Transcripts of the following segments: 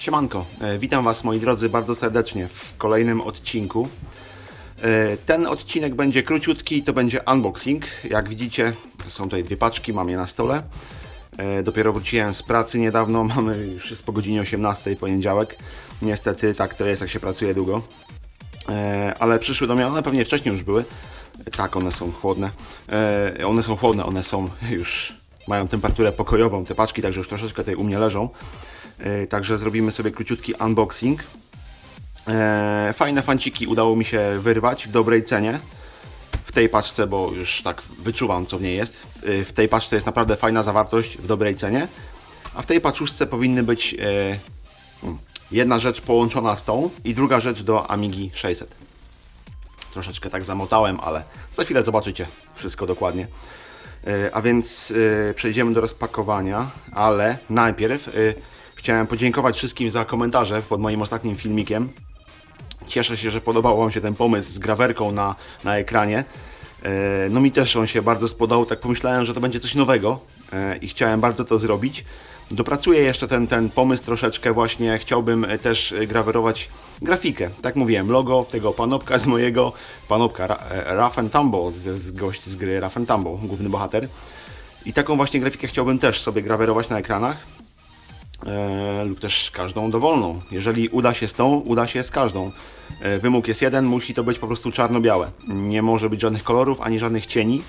Siemanko, e, witam Was moi drodzy bardzo serdecznie w kolejnym odcinku. E, Ten odcinek będzie króciutki, to będzie unboxing. Jak widzicie, są tutaj dwie paczki, mam je na stole. E, Dopiero wróciłem z pracy niedawno, mamy już jest po godzinie 18 poniedziałek. Niestety tak to jest, jak się pracuje długo. Ale przyszły do mnie, one pewnie wcześniej już były. Tak, one są chłodne. One są chłodne, one są już, mają temperaturę pokojową, te paczki, także już troszeczkę tutaj u mnie leżą. E, Także zrobimy sobie króciutki unboxing. E, Fajne fanciki udało mi się wyrwać w dobrej cenie. W tej paczce, bo już tak wyczuwam co w niej jest. E, W tej paczce jest naprawdę fajna zawartość w dobrej cenie. A w tej paczuszce powinny być hmm, jedna rzecz połączona z tą i druga rzecz do Amigi 600. Troszeczkę tak zamotałem, ale za chwilę zobaczycie wszystko dokładnie. A więc przejdziemy do rozpakowania, ale najpierw chciałem podziękować wszystkim za komentarze pod moim ostatnim filmikiem. Cieszę się, że podobał Wam się ten pomysł z grawerką na, na ekranie. E, No mi też on się bardzo spodobał, tak pomyślałem, że to będzie coś nowego e, i chciałem bardzo to zrobić. Dopracuję jeszcze ten, ten pomysł troszeczkę właśnie, chciałbym e, też grawerować grafikę. Tak mówiłem, logo tego panopka z mojego, panopka Ra- Rough and Tumble, z, z gość z gry Rough and Tumble, główny bohater. I taką właśnie grafikę chciałbym też sobie grawerować na ekranach e, lub też każdą dowolną. Jeżeli uda się z tą, uda się z każdą. E, wymóg jest jeden, musi to być po prostu czarno-białe. Nie może być żadnych kolorów ani żadnych cieni,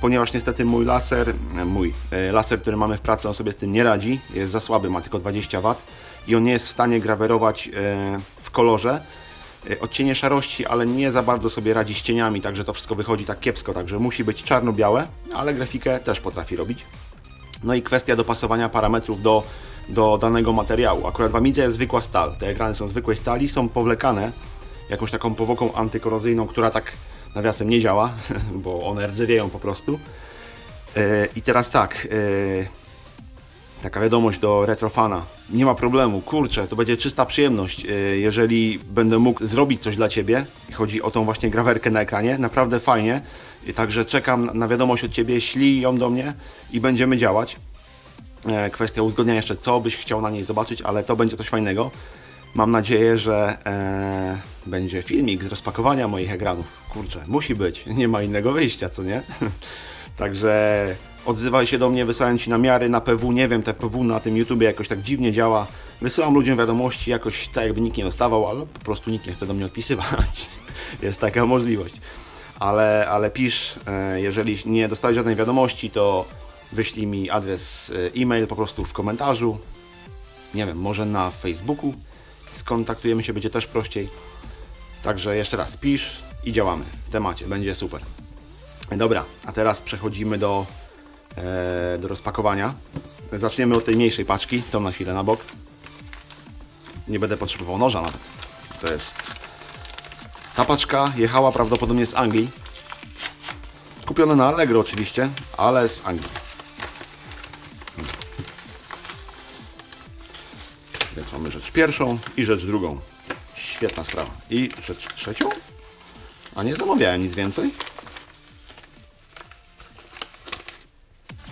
ponieważ niestety mój laser, e, mój laser, który mamy w pracy, on sobie z tym nie radzi, jest za słaby, ma tylko 20 W i on nie jest w stanie grawerować w kolorze. Odcienie szarości, ale nie za bardzo sobie radzi z cieniami, także to wszystko wychodzi tak kiepsko, także musi być czarno-białe, ale grafikę też potrafi robić. No i kwestia dopasowania parametrów do, do danego materiału. Akurat w Amidze jest zwykła stal. Te ekrany są zwykłej stali, są powlekane jakąś taką powłoką antykorozyjną, która tak nawiasem nie działa, bo one rdzewieją po prostu. E, I teraz tak, e, taka wiadomość do retrofana. Nie ma problemu, kurczę, to będzie czysta przyjemność, e, jeżeli będę mógł zrobić coś dla Ciebie. Chodzi o tą właśnie grawerkę na ekranie, naprawdę fajnie. Także czekam na wiadomość od Ciebie, ślij ją do mnie i będziemy działać. E, Kwestia uzgodnienia jeszcze, co byś chciał na niej zobaczyć, ale to będzie coś fajnego. Mam nadzieję, że e, będzie filmik z rozpakowania moich ekranów. Kurczę, musi być, nie ma innego wyjścia, co nie? Także odzywaj się do mnie, wysyłam Ci namiary na PW. Nie wiem, te PW na tym YouTubie jakoś tak dziwnie działa. Wysyłam ludziom wiadomości, jakoś tak jakby nikt nie dostawał, ale po prostu nikt nie chce do mnie odpisywać. Jest taka możliwość. Ale, ale pisz, e, jeżeli nie dostałeś żadnej wiadomości, to wyślij mi adres e, e-mail po prostu w komentarzu. Nie wiem, może na Facebooku skontaktujemy się, będzie też prościej. Także jeszcze raz, pisz i działamy w temacie, będzie super. Dobra, a teraz przechodzimy do, e, do rozpakowania. Zaczniemy od tej mniejszej paczki, tą na chwilę na bok. Nie będę potrzebował noża nawet. To jest... Ta paczka jechała prawdopodobnie z Anglii. Kupione na Allegro oczywiście, ale z Anglii. Mamy rzecz pierwszą i rzecz drugą. Świetna sprawa. I rzecz trzecią? A nie zamawiałem nic więcej?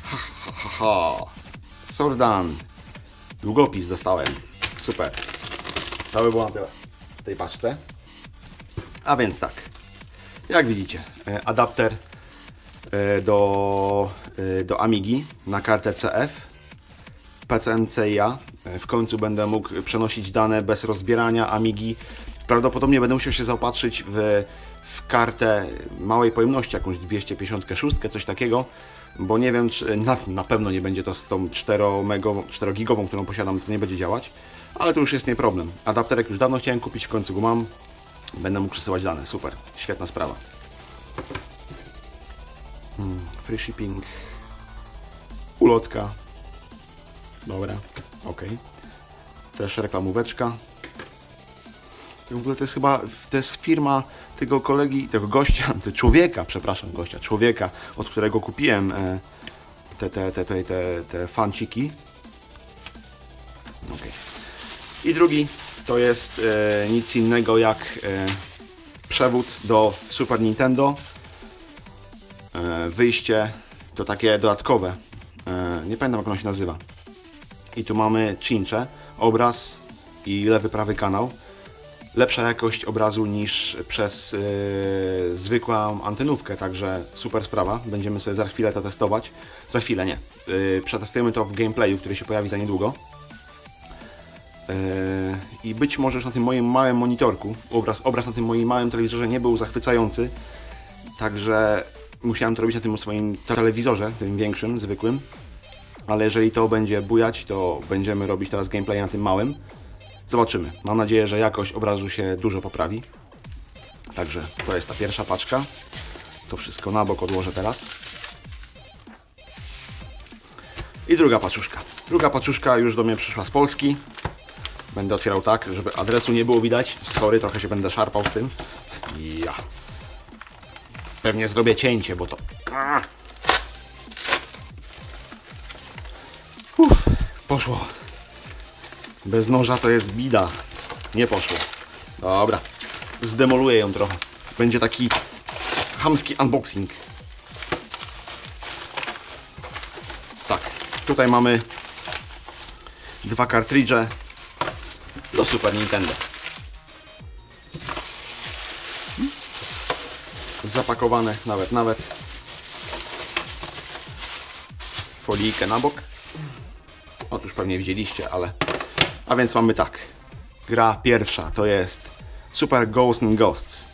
Ha, ha, ha, ha. Sordan. Długopis dostałem. Super. To by było na tyle w tej paczce. A więc tak. Jak widzicie, e, adapter e, do, e, do Amigi na kartę CF. PCMCIA. E, W końcu będę mógł przenosić dane bez rozbierania Amigi. Prawdopodobnie będę musiał się zaopatrzyć w, w kartę małej pojemności, jakąś 256, coś takiego, bo nie wiem, czy na, na pewno nie będzie to z tą 4, 4 gigową, którą posiadam, to nie będzie działać, ale to już jest nie problem. Adapterek już dawno chciałem kupić, w końcu go mam. Będę mógł przesyłać dane, super, świetna sprawa. Hmm, free shipping, ulotka, Dobra, ok. Też reklamóweczka. W ogóle to jest chyba, to jest firma tego kolegi, tego gościa, tego człowieka, przepraszam, gościa, człowieka, od którego kupiłem e, te, te, te, te, te, te fanciki. Ok. I drugi to jest e, nic innego jak e, przewód do Super Nintendo. E, wyjście to takie dodatkowe. E, nie pamiętam jak ono się nazywa. I tu mamy Chinche, obraz i lewy, prawy kanał. Lepsza jakość obrazu niż przez yy, zwykłą antenówkę, także super sprawa. Będziemy sobie za chwilę to testować. Za chwilę nie. Yy, przetestujemy to w gameplayu, który się pojawi za niedługo. Yy, I być może już na tym moim małym monitorku, obraz, obraz na tym moim małym telewizorze nie był zachwycający, także musiałem to robić na tym swoim telewizorze, tym większym, zwykłym. Ale jeżeli to będzie bujać, to będziemy robić teraz gameplay na tym małym. Zobaczymy. Mam nadzieję, że jakość obrazu się dużo poprawi. Także to jest ta pierwsza paczka. To wszystko na bok odłożę teraz. I druga paczuszka. Druga paczuszka już do mnie przyszła z Polski. Będę otwierał tak, żeby adresu nie było widać. Sorry, trochę się będę szarpał z tym. Ja. Pewnie zrobię cięcie, bo to... poszło. Bez noża to jest bida. Nie poszło. Dobra. Zdemoluję ją trochę. Będzie taki chamski unboxing. Tak. Tutaj mamy dwa kartridże do Super Nintendo. Zapakowane nawet, nawet folijkę na bok. Otóż pewnie widzieliście, ale... A więc mamy tak. Gra pierwsza to jest Super Ghosts and Ghosts.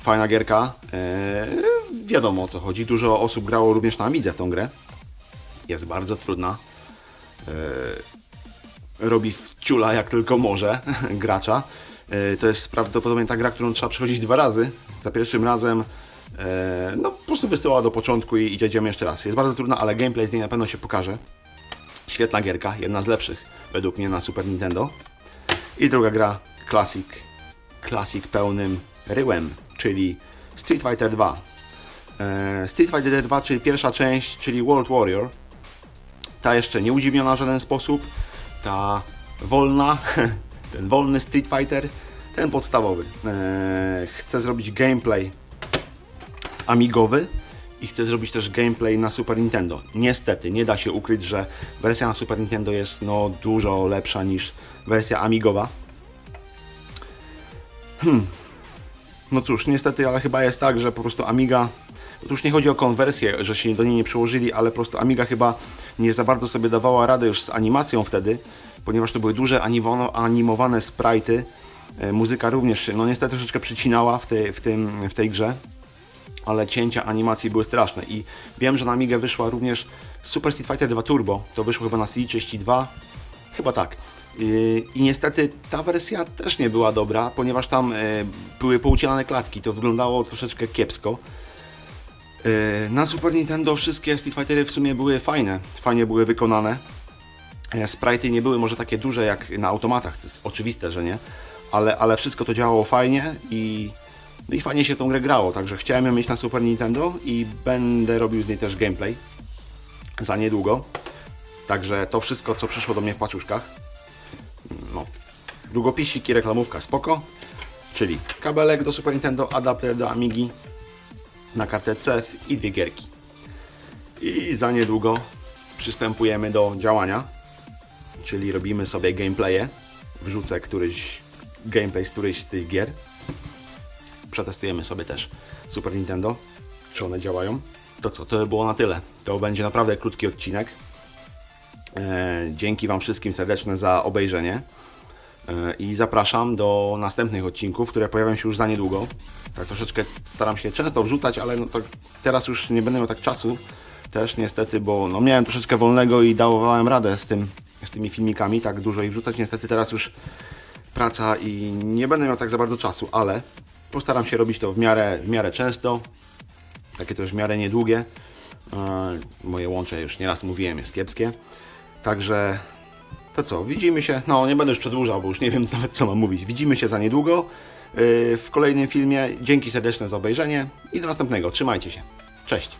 Fajna gierka. Eee, wiadomo o co chodzi. Dużo osób grało również na Amidze w tą grę. Jest bardzo trudna. Eee, robi wciula jak tylko może gracza. Eee, to jest prawdopodobnie ta gra, którą trzeba przechodzić dwa razy. Za pierwszym razem no po prostu wysyła do początku i, i jedziemy jeszcze raz. Jest bardzo trudna, ale gameplay z niej na pewno się pokaże. Świetna gierka, jedna z lepszych według mnie na Super Nintendo. I druga gra Classic. Classic pełnym ryłem, czyli Street Fighter 2. Eee, Street Fighter 2, czyli pierwsza część, czyli World Warrior. Ta jeszcze nie udziwniona w żaden sposób. Ta wolna, ten wolny Street Fighter, ten podstawowy. Eee, chcę zrobić gameplay amigowy i chcę zrobić też gameplay na Super Nintendo. Niestety, nie da się ukryć, że wersja na Super Nintendo jest no, dużo lepsza niż wersja amigowa. Hmm. No cóż, niestety, ale chyba jest tak, że po prostu Amiga. Tu już nie chodzi o konwersję, że się do niej nie przyłożyli, ale po prostu Amiga chyba nie za bardzo sobie dawała radę już z animacją wtedy, ponieważ to były duże animowane, sprite'y. E, Muzyka również no niestety troszeczkę przycinała w tej, w tym, w tej grze ale cięcia animacji były straszne. I wiem, że na Amigę wyszła również Super Street Fighter 2 Turbo, to wyszło chyba na CD32, chyba tak. I niestety ta wersja też nie była dobra, ponieważ tam yy, były poucinane klatki, to wyglądało troszeczkę kiepsko. Yy, Na Super Nintendo wszystkie Street Fightery w sumie były fajne, fajnie były wykonane. E, Sprite'y nie były może takie duże jak na automatach, to jest oczywiste, że nie, ale, ale wszystko to działało fajnie i no i fajnie się tą grę grało, także chciałem ją mieć na Super Nintendo i będę robił z niej też gameplay za niedługo. Także to wszystko, co przyszło do mnie w paczuszkach. No, długopisik i reklamówka spoko, czyli kabelek do Super Nintendo, adapter do Amigi na kartę CEF i dwie gierki. I za niedługo przystępujemy do działania, czyli robimy sobie gameplaye. Wrzucę któryś gameplay z którejś z tych gier przetestujemy sobie też Super Nintendo, czy one działają. To co, to by było na tyle. To będzie naprawdę krótki odcinek. E, dzięki Wam wszystkim serdeczne za obejrzenie. E, I zapraszam do następnych odcinków, które pojawią się już za niedługo. Tak troszeczkę staram się często wrzucać, ale no teraz już nie będę miał tak czasu też niestety, bo no miałem troszeczkę wolnego i dawałem radę z, tym, z tymi filmikami, tak dużo ich wrzucać. Niestety teraz już praca i nie będę miał tak za bardzo czasu, ale Postaram się robić to w miarę, w miarę często, takie też w miarę niedługie. E, moje łącze, już nieraz mówiłem, jest kiepskie. Także to co, widzimy się, no nie będę już przedłużał, bo już nie wiem nawet co mam mówić. Widzimy się za niedługo e, w kolejnym filmie. Dzięki serdeczne za obejrzenie i do następnego. Trzymajcie się. Cześć.